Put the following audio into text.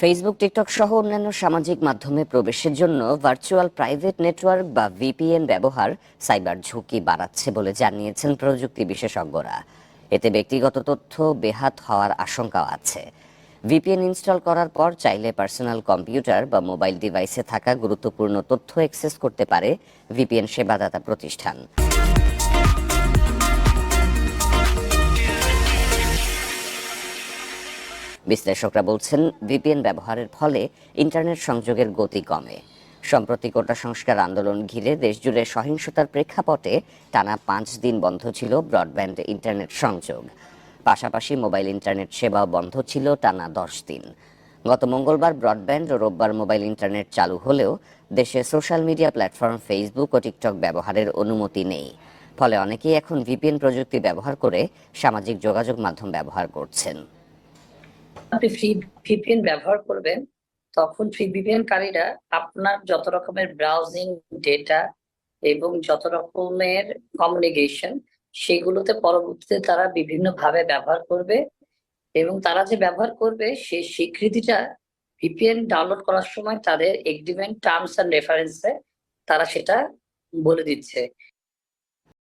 Facebook TikTok সহ অন্যান্য সামাজিক মাধ্যমে প্রবেশের জন্য ভার্চুয়াল প্রাইভেট নেটওয়ার্ক বা ভিপিএন ব্যবহার সাইবার ঝুঁকি বাড়াচ্ছে বলে জানিয়েছেন প্রযুক্তি বিশেষজ্ঞরা। এতে ব্যক্তিগত তথ্য বেহাত হওয়ার আশঙ্কাও আছে। ভিপিএন ইনস্টল করার পর চাইলে পার্সোনাল কম্পিউটার বা মোবাইল ডিভাইসে থাকা গুরুত্বপূর্ণ তথ্য অ্যাক্সেস করতে পারে ভিপিএন সেবাদাতা প্রতিষ্ঠান। বিশ্লেষকরা বলছেন, ভিপিএন ব্যবহারের ফলে ইন্টারনেট সংযোগের গতি কমে। সম্প্রতি কোটা সংস্কার আন্দোলন ঘিরে দেশজুড়ে সহিংসতার প্রেক্ষাপটে টানা পাঁচ দিন বন্ধ ছিল ব্রডব্যান্ড ইন্টারনেট সংযোগ। পাশাপাশি মোবাইল ইন্টারনেট সেবাও বন্ধ ছিল টানা দশ দিন। গত মঙ্গলবার ব্রডব্যান্ড ও রোববার মোবাইল ইন্টারনেট চালু হলেও দেশে সোশ্যাল মিডিয়া প্ল্যাটফর্ম ফেসবুক ও টিকটক ব্যবহারের অনুমতি নেই। ফলে অনেকেই এখন ভিপিএন প্রযুক্তি ব্যবহার করে সামাজিক যোগাযোগ মাধ্যম ব্যবহার করছেন। আপনি ফ্রি ভিপিএন ব্যবহার করবেন, তখন ফ্রি ভিপিএন কারীরা আপনার যত রকমের ব্রাউজিং ডেটা এবং যত রকমের কমিউনিকেশন সেগুলোতে পরবর্তীতে তারা বিভিন্ন ভাবে ব্যবহার করবে এবং তারা যে ব্যবহার করবে সেই স্বীকৃতিটা ভিপিএন ডাউনলোড করার সময় তাদের এগ্রিমেন্ট টার্মস অ্যান্ড রেফারেন্সে তারা সেটা বলে দিচ্ছে।